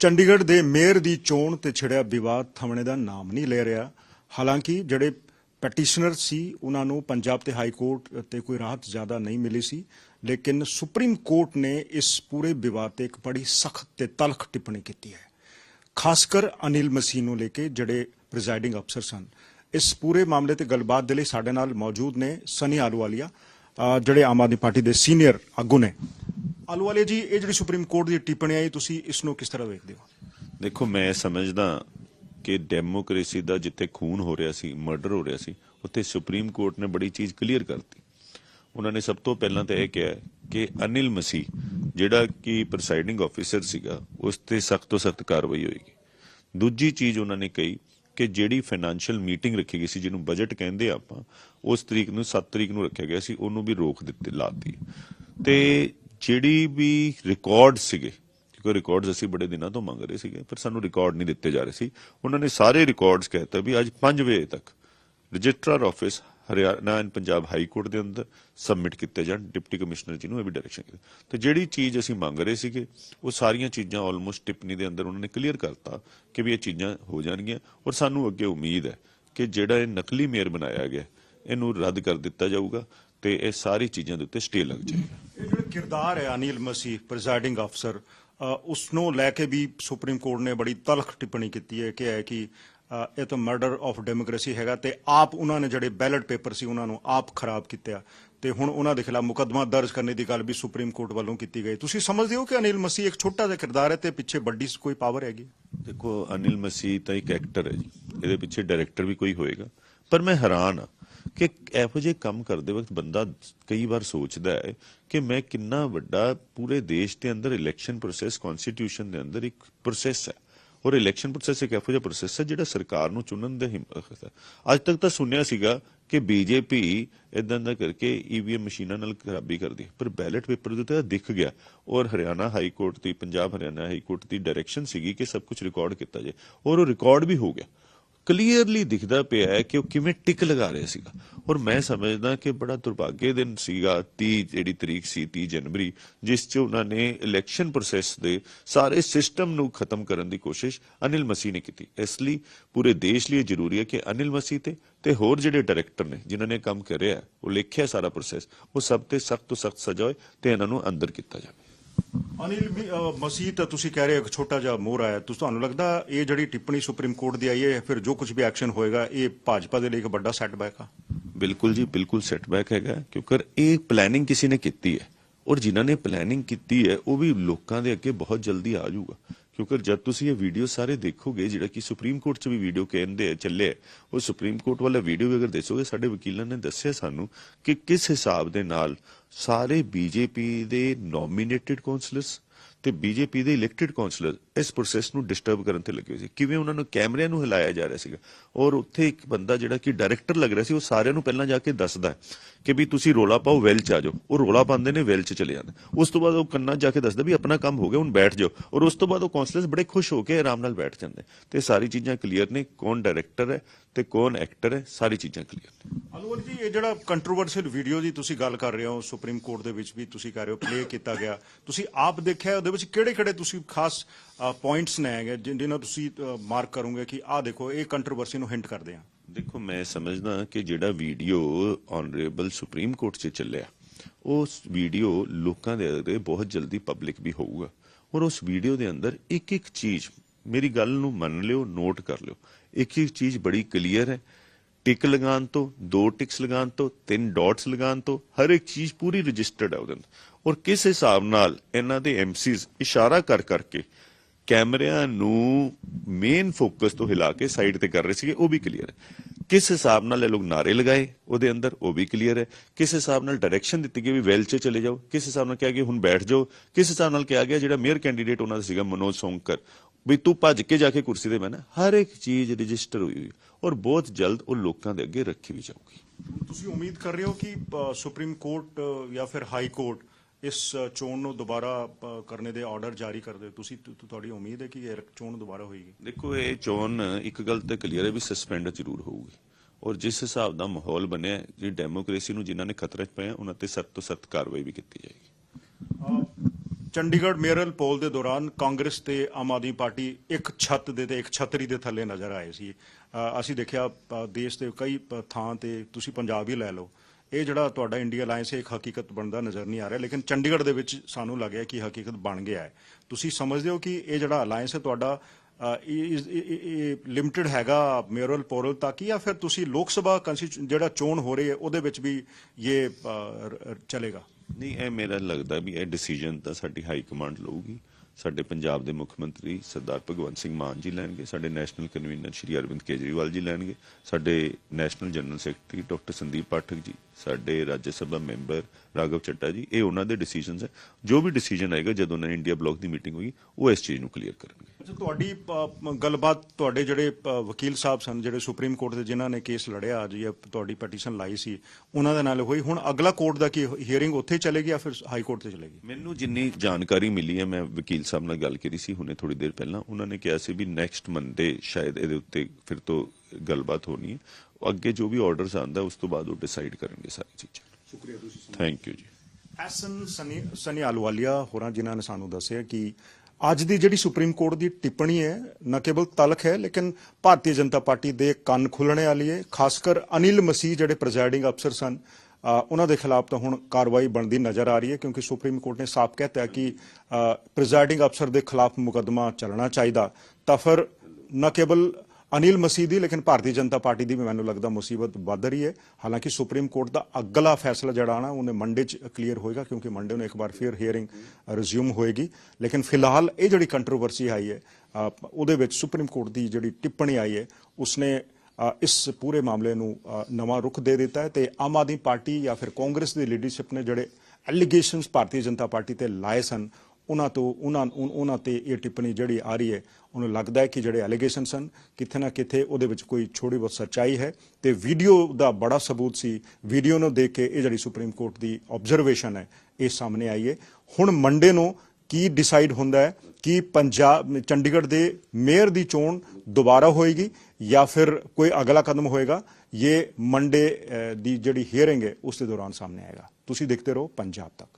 ਚੰਡੀਗੜ੍ਹ ਦੇ ਮੇਅਰ ਦੀ ਚੋਣ ਤੇ ਛਿੜਿਆ ਵਿਵਾਦ ਥਮਣੇ ਦਾ ਨਾਮ ਨਹੀਂ ਲੈ ਰਿਹਾ। ਹਾਲਾਂਕਿ ਜਿਹੜੇ ਪੈਟੀਸ਼ਨਰ ਸੀ, ਉਹਨਾਂ ਨੂੰ ਪੰਜਾਬ ਤੇ ਹਾਈ ਕੋਰਟ ਤੇ ਕੋਈ ਰਾਹਤ ਜ਼ਿਆਦਾ ਨਹੀਂ ਮਿਲੀ ਸੀ, ਲੇਕਿਨ ਸੁਪਰੀਮ ਕੋਰਟ ਨੇ ਇਸ ਪੂਰੇ ਵਿਵਾਦ ਤੇ ਇੱਕ ਬੜੀ ਸਖਤ ਤੇ ਤਲਖ ਟਿੱਪਣੀ ਕੀਤੀ ਹੈ। ਖਾਸ ਕਰ ਅਨਿਲ ਮਸੀਹ ਨੂੰ ਲੈ ਕੇ ਜਿਹੜੇ ਪ੍ਰੈਜ਼ਾਈਡਿੰਗ ਅਫਸਰ ਸਨ ਇਸ ਪੂਰੇ ਮਾਮਲੇ ਤੇ ਗੱਲਬਾਤ ਦੇ ਲਈ ਸਾਡੇ ਨਾਲ ਮੌਜੂਦ ਨੇ ਸਨੀ ਆਲੂਵਾਲੀਆ ਜਿਹੜੇ ਆਮ ਆਦਮੀ ਪਾਰਟੀ ਦੇ ਸੀਨੀਅਰ ਆਗੂ ਨੇ। ਆਲੂਵਾਲੀਆ ਜੀ, ਇਹ ਜਿਹੜੀ ਸੁਪਰੀਮ ਕੋਰਟ ਦੀ ਟਿੱਪਣੀ ਆਈ, ਤੁਸੀਂ ਇਸ ਨੂੰ ਕਿਸ ਤਰ੍ਹਾਂ ਵੇਖਦੇ ਹੋ? ਦੇਖੋ, ਮੈਂ ਸਮਝਦਾ ਕਿ ਡੈਮੋਕ੍ਰੇਸੀ ਦਾ ਜਿੱਥੇ ਖੂਨ ਹੋ ਰਿਹਾ ਸੀ, ਮਰਡਰ ਹੋ ਰਿਹਾ ਸੀ, ਉੱਥੇ ਸੁਪਰੀਮ ਕੋਰਟ ਨੇ ਬੜੀ ਚੀਜ਼ ਕਲੀਅਰ ਕਰਤੀ। ਉਹਨਾਂ ਨੇ ਸਭ ਤੋਂ ਪਹਿਲਾਂ ਤਾਂ ਇਹ ਕਿਹਾ ਕਿ ਅਨਿਲ ਮਸੀਹ, ਜਿਹੜਾ ਕਿ ਪ੍ਰੈਜ਼ਾਈਡਿੰਗ ਆਫੀਸਰ ਸੀਗਾ, ਉਸ ਤੇ ਸਖਤ ਤੋਂ ਸਖਤ ਕਾਰਵਾਈ ਹੋਏਗੀ। ਦੂਜੀ ਚੀਜ਼ ਉਹਨਾਂ ਨੇ ਕਹੀ ਕਿ ਜਿਹੜੀ ਫਾਈਨੈਂਸ਼ੀਅਲ ਮੀਟਿੰਗ ਰੱਖੀ ਗਈ ਸੀ, ਜਿਹਨੂੰ ਬਜਟ ਕਹਿੰਦੇ ਆਪਾਂ, ਉਸ ਤਰੀਕ ਨੂੰ 7 ਤਰੀਕ ਨੂੰ ਰੱਖਿਆ ਗਿਆ ਸੀ, ਉਹਨੂੰ ਵੀ ਰੋਕ ਦਿੱਤੀ, ਲਾਤੀ। ਤੇ ਜਿਹੜੀ ਵੀ ਰਿਕਾਰਡ ਸੀਗੇ, ਕਿਉਂਕਿ ਰਿਕਾਰਡਸ ਅਸੀਂ ਬੜੇ ਦਿਨਾਂ ਤੋਂ ਮੰਗ ਰਹੇ ਸੀਗੇ ਪਰ ਸਾਨੂੰ ਰਿਕਾਰਡ ਨਹੀਂ ਦਿੱਤੇ ਜਾ ਰਹੇ ਸੀ। ਉਹਨਾਂ ਨੇ ਸਾਰੇ ਰਿਕਾਰਡਸ ਕਹਿਤਾ ਵੀ ਅੱਜ 5 ਵਜੇ ਤੱਕ registrar office Haryana and Punjab high court ਦੇ ਅੰਦਰ ਸਬਮਿਟ ਕੀਤੇ ਜਾਣ ਡਿਪਟੀ ਕਮਿਸ਼ਨਰ ਜੀ ਨੂੰ ਇਹ ਵੀ ਡਾਇਰੈਕਸ਼ਨ ਕੀਤੀ। ਤੇ ਜਿਹੜੀ ਚੀਜ਼ ਅਸੀਂ ਮੰਗ ਰਹੇ ਸੀਗੇ, ਉਹ ਸਾਰੀਆਂ ਚੀਜ਼ਾਂ ਆਲਮੋਸਟ ਟਿੱਪਣੀ ਦੇ ਅੰਦਰ ਉਹਨਾਂ ਨੇ ਕਲੀਅਰ ਕਰਤਾ ਕਿ ਵੀ ਇਹ ਚੀਜ਼ਾਂ ਹੋ ਜਾਣਗੀਆਂ ਔਰ ਸਾਨੂੰ ਅੱਗੇ ਉਮੀਦ ਹੈ ਕਿ ਜਿਹੜਾ ਇਹ ਨਕਲੀ ਮੇਅਰ ਬਣਾਇਆ ਗਿਆ, ਇਹਨੂੰ ਰੱਦ ਕਰ ਦਿੱਤਾ ਜਾਊਗਾ। ਤੇ ਇਹ ਸਾਰੀ ਚੀਜ਼ਾਂ ਦੇ ਉੱਤੇ ਸਟੇ ਲੱਗ ਜਾਏਗਾ। ਇਹ ਜਿਹੜਾ ਕਿਰਦਾਰ ਹੈ ਅਨਿਲ ਮਸੀਹ ਪ੍ਰੈਜ਼ਾਈਡਿੰਗ ਅਫਸਰ ਉਸ ਨੂੰ ਲੈ ਕੇ ਵੀ ਸੁਪਰੀਮ ਕੋਰਟ ਨੇ ਬੜੀ ਤਲਖ ਟਿੱਪਣੀ ਕੀਤੀ ਹੈ ਕਿ ਹੈ ਕਿ ਇਹ ਤਾਂ ਮਰਡਰ ਆਫ ਡੈਮੋਕ੍ਰੇਸੀ ਹੈਗਾ ਤੇ ਆਪ ਉਹਨਾਂ ਨੇ ਜਿਹੜੇ ਬੈਲਟ ਪੇਪਰ ਸੀ ਉਹਨਾਂ ਨੂੰ ਆਪ ਖਰਾਬ ਕੀਤਾ ਤੇ ਹੁਣ ਉਹਨਾਂ ਦੇ ਖਿਲਾਫ ਮੁਕੱਦਮਾ ਦਰਜ ਕਰਨ ਦੀ ਗੱਲ ਵੀ ਸੁਪਰੀਮ ਕੋਰਟ ਵੱਲੋਂ ਕੀਤੀ ਗਈ। ਤੁਸੀਂ ਸਮਝਦੇ ਹੋ ਕਿ ਅਨਿਲ ਮਸੀਹ ਇੱਕ ਛੋਟਾ ਜਿਹਾ ਕਿਰਦਾਰ ਹੈ ਤੇ ਪਿੱਛੇ ਵੱਡੀ ਕੋਈ ਪਾਵਰ ਹੈਗੀ ਦੇਖੋ ਅਨਿਲ ਮਸੀਹ ਤਾਂ ਇੱਕ ਐਕਟਰ ਹੈ ਜੀ। ਇਹਦੇ ਪਿੱਛੇ ਡਾਇਰੈਕਟਰ ਵੀ ਕੋਈ ਹੋਏਗਾ। ਪਰ ਮੈਂ ਹੈਰਾਨ ਆ ਕਿ ਇਹੋ ਜਿਹੇ ਕੰਮ ਕਰਦੇ ਵਕਤ ਬੰਦਾ ਕਈ ਵਾਰ ਸੋਚਦਾ ਹੈ ਕਿ ਮੈਂ ਕਿੰਨਾ ਵੱਡਾ ਪੂਰੇ ਦੇਸ਼ ਦੇ ਅੰਦਰ ਇਲੈਕਸ਼ਨ ਪ੍ਰੋਸੈਸ ਕਨਸਟੀਟਿਊਸ਼ਨ ਦੇ ਅੰਦਰ ਇੱਕ ਪ੍ਰੋਸੈਸ ਹੈ। ਔਰ ਇਲੈਕਸ਼ਨ ਪ੍ਰੋਸੈਸ ਇੱਕ ਇਹੋ ਜਿਹਾ ਪ੍ਰੋਸੈਸ ਹੈ ਜਿਹੜਾ ਸਰਕਾਰ ਨੂੰ ਚੁਣਨ ਦੇ ਹਿੰਮਤ ਅੱਜ ਤੱਕ ਤਾਂ ਸੁਣਿਆ ਸੀਗਾ ਕਿ ਬੀਜੇਪੀ ਇਦਾਂ ਦਾ ਕਰਕੇ ਈਵੀਐਮ ਮਸ਼ੀਨਾਂ ਨਾਲ ਖਰਾਬੀ ਕਰਦੀ ਪਰ ਬੈਲਟ ਪੇਪਰ ਦੇ ਤਾਂ ਦਿਖ ਗਿਆ। ਔਰ ਹਰਿਆਣਾ ਹਾਈ ਕੋਰਟ ਦੀ, ਪੰਜਾਬ ਹਰਿਆਣਾ ਹਾਈ ਕੋਰਟ ਦੀ ਡਾਇਰੈਕਸ਼ਨ ਸੀਗੀ ਕਿ ਸਭ ਕੁਝ ਰਿਕਾਰਡ ਕੀਤਾ ਜਾਏ। ਔਰ ਉਹ ਰਿਕਾਰਡ ਵੀ ਹੋ ਗਿਆ। ਕਲੀਅਰਲੀ ਦਿਖਦਾ ਪਿਆ ਹੈ ਕਿ ਉਹ ਕਿਵੇਂ ਟਿਕ ਲਗਾ ਰਿਹਾ ਸੀਗਾ। ਔਰ ਮੈਂ ਸਮਝਦਾ ਕਿ ਬੜਾ ਦੁਰਭਾਗੇ ਦਿਨ ਸੀਗਾ 30 ਜਿਹੜੀ ਤਰੀਕ ਸੀ 30 ਜਨਵਰੀ, ਜਿਸ 'ਚ ਉਹਨਾਂ ਨੇ ਇਲੈਕਸ਼ਨ ਪ੍ਰੋਸੈਸ ਦੇ ਸਾਰੇ ਸਿਸਟਮ ਨੂੰ ਖਤਮ ਕਰਨ ਦੀ ਕੋਸ਼ਿਸ਼ ਅਨਿਲ ਮਸੀਹ ਨੇ ਕੀਤੀ। ਇਸ ਲਈ ਪੂਰੇ ਦੇਸ਼ ਲਈ ਇਹ ਜ਼ਰੂਰੀ ਹੈ ਕਿ ਅਨਿਲ ਮਸੀਹ ਤੇ ਤੇ ਹੋਰ ਜਿਹੜੇ ਡਾਇਰੈਕਟਰ ਨੇ, ਜਿਨ੍ਹਾਂ ਨੇ ਕੰਮ ਕਰਿਆ, ਉਹ ਲਿਖਿਆ ਸਾਰਾ ਪ੍ਰੋਸੈਸ ਉਹ ਸਭ ਤੇ ਸਖਤ ਤੋਂ ਸਖਤ ਸਜ਼ਾ ਹੋਏ ਤੇ ਇਹਨਾਂ ਨੂੰ ਅੰਦਰ ਕੀਤਾ ਜਾਵੇ। ਅਨਿਲ ਮਸੀਹ ਤਾਂ ਤੁਸੀਂ ਕਹਿ ਰਹੇ ਹੋ ਇੱਕ ਛੋਟਾ ਜਿਹਾ ਮੋਹਰ ਆਇਆ। ਤੁਸੀਂ, ਤੁਹਾਨੂੰ ਲੱਗਦਾ ਇਹ ਜਿਹੜੀ ਟਿੱਪਣੀ ਸੁਪਰੀਮ ਕੋਰਟ ਦੀ ਆਈ ਹੈ ਫਿਰ ਜੋ ਕੁਝ ਵੀ ਐਕਸ਼ਨ ਹੋਏਗਾ, ਇਹ ਭਾਜਪਾ ਦੇ ਲਈ ਇੱਕ ਵੱਡਾ ਸੈਟਬੈਕ ਆ? ਬਿਲਕੁਲ ਜੀ, ਬਿਲਕੁਲ ਸੈਟਬੈਕ ਹੈਗਾ, ਕਿਉਂਕਿ ਇਹ ਪਲੈਨਿੰਗ ਕਿਸੇ ਨੇ ਕੀਤੀ ਹੈ। ਔਰ ਜਿਨ੍ਹਾਂ ਨੇ ਪਲੈਨਿੰਗ ਕੀਤੀ ਹੈ, ਉਹ ਵੀ ਲੋਕਾਂ ਦੇ ਅੱਗੇ ਬਹੁਤ ਜਲਦੀ ਆ ਜਾਊਗਾ। ਕਿਉਂਕਿ ਜਦ ਤੁਸੀਂ ਇਹ ਵੀਡੀਓ ਸਾਰੇ ਦੇਖੋਗੇ, ਜਿਹੜਾ ਕਿ ਸੁਪਰੀਮ ਕੋਰਟ 'ਚ ਵੀ ਵੀਡੀਓ ਕਹਿੰਦੇ ਚੱਲੇ ਉਹ ਸੁਪਰੀਮ ਕੋਰਟ ਵਾਲਾ ਵੀਡੀਓ ਵੀ ਅਗਰ ਦੇਖੋਗੇ, ਸਾਡੇ ਵਕੀਲਾਂ ਨੇ ਦੱਸਿਆ ਸਾਨੂੰ ਕਿ ਕਿਸ ਹਿਸਾਬ ਦੇ ਨਾਲ ਸਾਰੇ ਬੀਜੇਪੀ ਦੇ ਨੋਮੀਨੇਟਿਡ ਕਾਉਂਸਲਰਸ ਤੇ ਬੀਜੇਪੀ ਦੇ ਇਲੈਕਟਿਡ ਕਾਉਂਸਲਰ ਇਸ ਪ੍ਰੋਸੈਸ ਨੂੰ ਡਿਸਟਰਬ ਕਰਨ ਤੇ ਲੱਗੇ ਹੋਏ ਸੀ। ਕਿਵੇਂ ਉਹਨਾਂ ਨੂੰ ਕੈਮਰਿਆਂ ਨੂੰ ਹਿਲਾਇਆ ਜਾ ਰਿਹਾ ਸੀਗਾ? ਔਰ ਉੱਥੇ ਇੱਕ ਬੰਦਾ ਜਿਹੜਾ ਕਿ ਡਾਇਰੈਕਟਰ ਲੱਗ ਰਿਹਾ ਸੀ, ਉਹ ਸਾਰਿਆਂ ਨੂੰ ਪਹਿਲਾਂ ਜਾ ਕੇ ਦੱਸਦਾ ਕਿ ਵੀ ਤੁਸੀਂ ਰੋਲਾ ਪਾਓ, ਵੈਲ ਚ ਆ ਜਾਓ। ਉਹ ਰੋਲਾ ਪਾਉਂਦੇ ਨੇ, ਵੈਲ ਚ ਚਲੇ ਜਾਂਦੇ। ਉਸ ਤੋਂ ਬਾਅਦ ਉਹ ਕੰਨਾਂ ਜਾ ਕੇ ਦੱਸਦਾ ਵੀ ਆਪਣਾ ਕੰਮ ਹੋ ਗਿਆ, ਹੁਣ ਬੈਠ ਜਾਓ। ਔਰ ਉਸ ਤੋਂ ਬਾਅਦ ਉਹ ਕਾਉਂਸਲਰਸ ਬੜੇ ਖੁਸ਼ ਹੋ ਕੇ ਆਰਾਮ ਨਾਲ ਬੈਠ ਜਾਂਦੇ। ਤੇ ਸਾਰੀ ਚੀਜ਼ਾਂ ਕਲੀਅਰ ਨੇ, ਕੌਣ ਡਾਇਰੈਕਟਰ ਹੈ ਤੇ ਕੌਣ ਐਕਟਰ ਹੈ, ਸਾਰੀ ਚੀਜ਼ਾਂ ਕਲੀਅਰ ਨੇ। ਅਨੁਵਲ ਜੀ, ਇਹ ਜਿਹੜਾ ਕੰਟਰੋਵਰਸ਼ੀਅਲ ਵੀਡੀਓ ਦੀ ਤੁਸੀਂ ਗੱਲ ਕਰ ਰਹੇ ਹੋ ਸੁਪਰੀਮ ਕੋਰਟ ਦੇ ਵਿੱਚ ਵੀ ਤੁਸੀਂ ਕਰ ਰਹੇ ਹੋ ਪਲੇ ਕੀਤਾ ਗਿਆ। ਤੁਸੀਂ ਆਪ ਦੇਖਿਆ ਉਹਦੇ ਵਿੱਚ ਕਿਹੜੇ ਕਿਹੜੇ ਤੁਸੀਂ ਖਾਸ ਪੁਆਇੰਟਸ ਨੇ ਹੈਗੇ ਜਿਨ- ਜਿਨ੍ਹਾਂ ਤੁਸੀਂ ਮਾਰਕ ਕਰੋਗੇ ਕਿ ਆਹ ਦੇਖੋ, ਇਹ ਕੰਟਰੋਵਰਸੀ ਨੂੰ ਹਿੰਟ ਕਰਦੇ ਆ। ਦੇਖੋ, ਮੈਂ ਸਮਝਦਾ ਕਿ ਜਿਹੜਾ ਵੀਡੀਓ ਆਨਰੇਬਲ ਸੁਪਰੀਮ ਕੋਰਟ 'ਚ ਚੱਲਿਆ, ਉਸ ਵੀਡੀਓ ਲੋਕਾਂ ਦੇ ਅੱਗੇ ਬਹੁਤ ਜਲਦੀ ਪਬਲਿਕ ਵੀ ਹੋਊਗਾ ਔਰ ਉਸ ਵੀਡੀਓ ਦੇ ਅੰਦਰ ਇੱਕ ਇੱਕ ਚੀਜ਼ ਮੇਰੀ ਗੱਲ ਨੂੰ ਮੰਨ ਲਿਓ ਨੋਟ ਕਰ ਲਿਓ। ਇੱਕ ਇੱਕ ਚੀਜ਼ ਬੜੀ ਕਲੀਅਰ ਹੈ। ਟਿਕ ਲਗਾਉਣ ਤੋਂ, ਦੋ ਟਿਕਸ ਲਗਾਉਣ ਤੋਂ, ਤਿੰਨ ਡਾਟਸ ਲਗਾਉਣ ਤੋਂ, ਹਰ ਇੱਕ ਚੀਜ਼ ਪੂਰੀ ਰਜਿਸਟਰਡ ਹੈ ਉਹਦੇ ਔਰ ਕਿਸ ਹਿਸਾਬ ਨਾਲ ਇਹਨਾਂ ਦੇ ਐਮਸੀਜ਼ ਇਸ਼ਾਰਾ ਕਰ ਕਰਕੇ ਕੈਮਰਿਆਂ ਨੂੰ ਮੇਨ ਫੋਕਸ ਤੋਂ ਹਿਲਾ ਕੇ ਸਾਈਡ ਤੇ ਕਰ ਰਹੇ ਸੀਗੇ, ਉਹ ਵੀ ਕਲੀਅਰ ਹੈ। ਕਿਸ ਹਿਸਾਬ ਨਾਲ ਇਹ ਲੋਕ ਨਾਰੇ ਲਗਾਏ ਉਹਦੇ ਅੰਦਰ, ਉਹ ਵੀ ਕਲੀਅਰ ਹੈ। ਕਿਸ ਹਿਸਾਬ ਨਾਲ ਡਾਇਰੈਕਸ਼ਨ ਦਿੱਤੀ ਗਈ ਵੀ ਵੈਲ 'ਚ ਚਲੇ ਜਾਓ, ਕਿਸ ਹਿਸਾਬ ਨਾਲ ਕਿਹਾ ਗਿਆ ਹੁਣ ਬੈਠ ਜਾਓ, ਕਿਸ ਹਿਸਾਬ ਨਾਲ ਕਿਹਾ ਗਿਆ ਜਿਹੜਾ ਮੇਅਰ ਕੈਂਡੀਡੇਟ ਉਹਨਾਂ ਦਾ ਸੀਗਾ ਮਨੋਜ ਸੋਂਕਰ ਵੀ ਤੂੰ ਭੱਜ ਕੇ ਜਾ ਕੇ ਕੁਰਸੀ ਤੇ ਬਹਿਣਾ, ਹਰ ਇੱਕ ਚੀਜ਼ ਰਜਿਸਟਰ ਹੋਈ ਹੋਈ ਔਰ ਬਹੁਤ ਜਲਦ ਉਹ ਲੋਕਾਂ ਦੇ ਅੱਗੇ ਰੱਖੀ ਵੀ ਜਾਊਗੀ। ਤੁਸੀਂ ਉਮੀਦ ਕਰ ਰਹੇ ਹੋ ਕਿ ਸੁਪਰੀਮ ਕੋਰਟ ਜਾਂ ਫਿਰ ਹਾਈ ਕੋਰਟ ਇਸ ਚੋਣ ਨੂੰ ਦੁਬਾਰਾ ਕਰਨੇ ਦੇ ਆਰਡਰ ਜਾਰੀ ਕਰ ਤੁਸੀਂ ਤੁਹਾਡੀ ਉਮੀਦ ਹੈ ਕਿ ਇਹ ਚੋਣ ਦੁਬਾਰਾ ਹੋਏਗੀ? ਦੇਖੋ ਇਹ ਚੋਣ ਇੱਕ ਗੱਲ ਤੇ ਕਲੀਅਰ ਹੈ ਵੀ ਸਸਪੈਂਡ ਜ਼ਰੂਰ ਹੋਊਗੀ। ਔਰ ਜਿਸ ਹਿਸਾਬ ਦਾ ਮਾਹੌਲ ਬਣਿਆ ਜੀ ਡੈਮੋਕ੍ਰੇਸੀ ਨੂੰ ਜਿਨ੍ਹਾਂ ਨੇ ਖਤਰੇ 'ਚ ਪਏ ਉਹਨਾਂ ਤੇ ਸਖਤ ਤੋਂ ਸਖਤ ਕਾਰਵਾਈ ਵੀ ਕੀਤੀ ਜਾਏਗੀ। ਚੰਡੀਗੜ੍ਹ ਮੇਅਰਲ ਪੋਲ ਦੇ ਦੌਰਾਨ ਕਾਂਗਰਸ ਤੇ ਆਮ ਆਦਮੀ ਪਾਰਟੀ ਇੱਕ ਛੱਤ ਦੇ ਤੇ ਇੱਕ ਛਤਰੀ ਦੇ ਥੱਲੇ ਨਜ਼ਰ ਆਏ ਸੀ। ਅਸੀਂ ਦੇਖਿਆ ਦੇਸ਼ ਦੇ ਕਈ ਥਾਂ ਤੇ ਤੁਸੀਂ ਪੰਜਾਬ ਹੀ ਲੈ ਲਓ। ਇਹ ਜਿਹੜਾ ਤੁਹਾਡਾ ਇੰਡੀਆ ਅਲਾਈਅੰਸ ਹੈ ਇੱਕ ਹਕੀਕਤ ਬਣਦਾ ਨਜ਼ਰ ਨਹੀਂ ਆ ਰਿਹਾ ਲੇਕਿਨ ਚੰਡੀਗੜ੍ਹ ਦੇ ਵਿੱਚ ਸਾਨੂੰ ਲੱਗਿਆ ਕਿ ਹਕੀਕਤ ਬਣ ਗਿਆ ਹੈ। ਤੁਸੀਂ ਸਮਝਦੇ ਹੋ ਕਿ ਇਹ ਜਿਹੜਾ ਅਲਾਈਅੰਸ ਹੈ ਤੁਹਾਡਾ ਅ, ਲਿਮਟਿਡ ਹੈਗਾ ਮੇਅਰਲ ਪੋਰਲ ਤੱਕ ਜਾਂ ਫਿਰ ਤੁਸੀਂ ਲੋਕ ਸਭਾ ਕੰਸਟੀਚੂ ਜਿਹੜਾ ਚੋਣ ਹੋ ਰਹੀ ਹੈ ਉਹਦੇ ਵਿੱਚ ਵੀ ਇਹ ਚਲੇਗਾ? ਨਹੀਂ ਇਹ ਮੇਰਾ ਲੱਗਦਾ ਵੀ ਇਹ ਡਿਸੀਜਨ ਤਾਂ ਸਾਡੀ ਹਾਈ ਕਮਾਂਡ ਲਊਗੀ। ਸਾਡੇ ਪੰਜਾਬ ਦੇ ਮੁੱਖ ਮੰਤਰੀ ਸਰਦਾਰ ਭਗਵੰਤ ਸਿੰਘ ਮਾਨ ਜੀ ਲੈਣਗੇ, ਸਾਡੇ ਨੈਸ਼ਨਲ ਕਨਵੀਨਰ ਸ਼੍ਰੀ ਅਰਵਿੰਦ ਕੇਜਰੀਵਾਲ ਜੀ ਲੈਣਗੇ, ਸਾਡੇ national general secretary doctor Sandeep Pathak ji, ਸਾਡੇ ਰਾਜ ਸਭਾ ਮੈਂਬਰ ਰਾਘਵ ਚੱਟਾ ਜੀ, ਇਹ ਉਹਨਾਂ ਦੇ ਡਿਸੀਜਨਸ ਹੈ। ਜੋ ਵੀ ਡਿਸੀਜਨ ਆਏਗਾ, ਜਦੋਂ ਉਹਨਾਂ ਇੰਡੀਆ ਬਲਾਕ ਦੀ ਮੀਟਿੰਗ ਹੋਈ ਉਹ ਇਸ ਚੀਜ਼ ਨੂੰ ਕਲੀਅਰ ਕਰਨਗੇ। ਅੱਛਾ ਤੁਹਾਡੀ ਗੱਲਬਾਤ ਤੁਹਾਡੇ ਜਿਹੜੇ ਵਕੀਲ ਸਾਹਿਬ ਸਨ ਜਿਹੜੇ ਸੁਪਰੀਮ ਕੋਰਟ ਦੇ ਜਿਨ੍ਹਾਂ ਨੇ ਕੇਸ ਲੜਿਆ ਅੱਜ ਜਾਂ ਤੁਹਾਡੀ ਪਟੀਸ਼ਨ ਲਾਈ ਸੀ ਉਹਨਾਂ ਦੇ ਨਾਲ ਹੋਈ। ਹੁਣ ਅਗਲਾ ਕੋਰਟ ਦਾ ਕੀ ਹੀਅਰਿੰਗ ਉੱਥੇ ਚੱਲੇਗੀ ਜਾਂ ਫਿਰ ਹਾਈ ਕੋਰਟ ਤੇ ਚੱਲੇਗੀ? ਮੈਨੂੰ ਜਿੰਨੀ ਜਾਣਕਾਰੀ ਮਿਲੀ ਹੈ ਮੈਂ ਵਕੀਲ ਸਾਹਿਬ ਨਾਲ ਗੱਲ ਕੀਤੀ ਸੀ ਹੁਣੇ ਥੋੜੀ ਦੇਰ ਪਹਿਲਾਂ। ਉਹਨਾਂ ਨੇ ਕਿਹਾ ਸੀ ਵੀ ਨੈਕਸਟ ਮੰਡੇ ਸ਼ਾਇਦ ਇਹਦੇ ਉੱਤੇ ਫਿਰ ਤੋਂ ਗੱਲਬਾਤ ਹੋਣੀ ਹੈ। ਉਹ ਅੱਗੇ ਜੋ ਵੀ ਆਰਡਰਸ ਆਂਦਾ ਉਸ ਤੋਂ ਬਾਅਦ ਉਹ ਡਿਸਾਈਡ ਕਰਨਗੇ ਸਾਰੀ ਚੀਜ਼ਾਂ। ਸ਼ੁਕਰੀਆ ਤੁਸੀਂ ਥੈਂਕ ਯੂ ਜੀ। ਐਸਨ ਸਨੀ ਸਨੀ ਆਲਵਾਲੀਆ ਹੋਰਾਂ ਜਿਨ੍ਹਾਂ ਨੇ ਸਾਨੂੰ ਦੱਸਿਆ ਕਿ ਅੱਜ ਦੀ ਜਿਹੜੀ ਸੁਪਰੀਮ ਕੋਰਟ ਦੀ ਟਿੱਪਣੀ ਹੈ, ਨਾ ਕੇਵਲ ਤਲਖ ਹੈ, ਲੇਕਿਨ ਭਾਰਤੀ ਜਨਤਾ ਪਾਰਟੀ ਦੇ ਕੰਨ ਖੁੱਲਣੇ ਵਾਲੀ ਹੈ। ਖਾਸ ਕਰ ਅਨਿਲ ਮਸੀਹ ਜਿਹੜੇ ਪ੍ਰੈਜ਼ਾਈਡਿੰਗ ਅਫਸਰ ਸਨ ਉਹਨਾਂ ਦੇ ਖਿਲਾਫ ਤਾਂ ਹੁਣ ਕਾਰਵਾਈ ਬਣਦੀ ਨਜ਼ਰ ਆ ਰਹੀ ਹੈ, ਕਿਉਂਕਿ ਸੁਪਰੀਮ ਕੋਰਟ ਨੇ ਸਾਫ਼ ਕਹਿਤਾ ਕਿ ਪ੍ਰੈਜ਼ਾਈਡਿੰਗ ਅਫਸਰ ਦੇ ਖਿਲਾਫ ਮੁਕੱਦਮਾ ਚੱਲਣਾ ਚਾਹੀਦਾ। ਤਾਂ ਫਿਰ ਨਾ ਕੇਵਲ ਅਨਿਲ ਮਸੀਹ ਦੀ, ਲੇਕਿਨ ਭਾਰਤੀ ਜਨਤਾ ਪਾਰਟੀ ਦੀ ਵੀ ਮੈਨੂੰ ਲੱਗਦਾ ਮੁਸੀਬਤ ਵੱਧ ਰਹੀ ਹੈ। ਹਾਲਾਂਕਿ ਸੁਪਰੀਮ ਕੋਰਟ ਦਾ ਅਗਲਾ ਫੈਸਲਾ ਜਿਹੜਾ ਆਣਾ ਉਹਨੇ ਮੰਡੇ 'ਚ ਕਲੀਅਰ ਹੋਏਗਾ, ਕਿਉਂਕਿ ਮੰਡੇ ਨੂੰ ਇੱਕ ਵਾਰ ਫਿਰ ਹੀਅਰਿੰਗ ਰਿਜ਼ਿਊਮ ਹੋਏਗੀ। ਲੇਕਿਨ ਫਿਲਹਾਲ ਇਹ ਜਿਹੜੀ ਕੰਟਰੋਵਰਸੀ ਆਈ ਹੈ ਉਹਦੇ ਵਿੱਚ ਸੁਪਰੀਮ ਕੋਰਟ ਦੀ ਜਿਹੜੀ ਟਿੱਪਣੀ ਆਈ ਹੈ, ਉਸਨੇ ਇਸ ਪੂਰੇ ਮਾਮਲੇ ਨੂੰ ਨਵਾਂ ਰੁਖ ਦੇ ਦਿੱਤਾ ਹੈ ਤੇ ਆਮ ਆਦਮੀ ਪਾਰਟੀ ਜਾਂ ਫਿਰ ਕਾਂਗਰਸ ਦੀ ਲੀਡਰਸ਼ਿਪ ਨੇ ਜਿਹੜੇ ਐਲੀਗੇਸ਼ਨਸ ਭਾਰਤੀ ਜਨਤਾ ਪਾਰਟੀ ਤੇ ਲਾਏ ਸਨ ਉਹਨਾਂ ਤੋਂ, ਉਹਨਾਂ ਉਹਨਾਂ ਤੇ ਇਹ ਟਿੱਪਣੀ ਜਿਹੜੀ ਆ ਰਹੀ ਹੈ, ਉਹਨੂੰ ਲੱਗਦਾ ਹੈ ਕਿ ਜਿਹੜੇ ਐਲੀਗੇਸ਼ਨ ਸਨ ਕਿਥੇ ਨਾ ਕਿਥੇ ਉਹਦੇ ਵਿੱਚ ਕੋਈ ਛੋੜੀ ਬਹੁਤ ਸੱਚਾਈ ਹੈ। ਤੇ ਵੀਡੀਓ ਦਾ ਬੜਾ ਸਬੂਤ ਸੀ। ਵੀਡੀਓ ਨੂੰ ਦੇਖ ਕੇ ਇਹ ਜਿਹੜੀ ਸੁਪਰੀਮ ਕੋਰਟ ਦੀ ਆਬਜ਼ਰਵੇਸ਼ਨ ਹੈ, ਇਹ ਸਾਹਮਣੇ ਆਈ ਹੈ। ਹੁਣ ਮੰਡੇ ਨੂੰ ਕੀ ਡਿਸਾਈਡ ਹੁੰਦਾ ਹੈ, ਕਿ ਪੰਜਾਬ, ਚੰਡੀਗੜ੍ਹ ਦੇ ਮੇਅਰ ਦੀ ਚੋਣ ਦੁਬਾਰਾ ਹੋਏਗੀ ਜਾਂ ਫਿਰ ਕੋਈ ਅਗਲਾ ਕਦਮ ਹੋਏਗਾ, ਇਹ ਮੰਡੇ ਦੀ ਜਿਹੜੀ ਹੀਅਰਿੰਗ ਹੈ, ਉਸ ਦੇ ਦੌਰਾਨ ਸਾਹਮਣੇ ਆਏਗਾ। ਤੁਸੀਂ ਦੇਖਦੇ ਰਹੋ ਪੰਜਾਬ ਤੱਕ।